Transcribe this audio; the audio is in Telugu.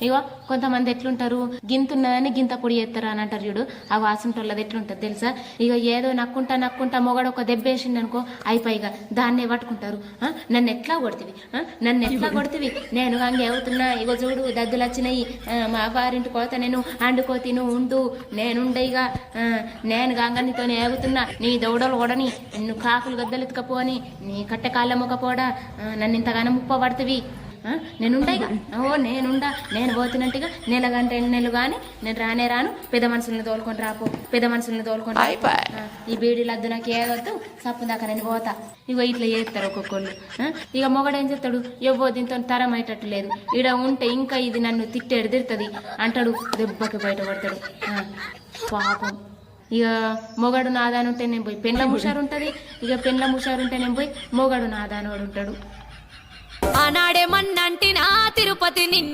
ఇగో కొంతమంది ఎట్లుంటారు? గింతున్నదని గింత పొడి చేస్తారు అని అంటారు చూడు. ఆ వాసంటోళ్ళది ఎట్లుంటది తెలుసా? ఇక ఏదో నక్కుంటా నక్కుంటా మొగడు ఒక దెబ్బేసింది అనుకో అయిపోయిగా దాన్నే పట్టుకుంటారు. నన్ను ఎట్లా కొడుతుంది నన్ను ఎట్లా కొడుతుంది నేను హంగే అవుతున్నా ఇగో చూడు దద్దులు వచ్చినాయి. మా వారింటికి పోతా నేను అండుకో తిను ఉండు. నేనుండే ఇక ఆ, నేను గంగనితో ఏగుతున్నా నీ దౌడలు కొడని నిన్ను కాకులు గద్దలు ఎత్తుకపోని నీ కట్టె కాళ్ళ మొక్కపోడా నన్ను ఇంతగానో ముప్ప పడుతుంది నేనుండేగా ఓ నేనుండా. నేను పోతున్నట్టుగా నెల గంట ఎన్ని నెలలు కానీ నేను రానే రాను. పెద్ద మనుషుల్ని తోలుకొని రాపో. పెద్ద మనుషుల్ని తోలుకొని ఈ బీడీ లద్దు నాకు ఏదొద్దు. సప్పు దాకా నేను పోతా. ఇగో ఇట్లా చేస్తారు ఒక్కొక్కళ్ళు. ఇక మొగడేం చెప్తాడు ఎవ్వో దీంతో తరం అయ్యేటట్టు లేదు. ఈడ ఉంటే ఇంకా ఇది నన్ను తిట్టేడు తిడుతుంది. అంటాడు దెబ్బకి బయటపడతాడు. ఆ, పాపం. ఇక మొగడు నాదాని ఉంటే నేను పోయి. పెండ్ల ముషారు ఉంటుంది ఇక పెండ్ల ముషారు ఉంటే నేను పోయి మొగడు నాదానోడు ఉంటాడు ఆనాడే మన్నంటినా తిరుపతి నిన్న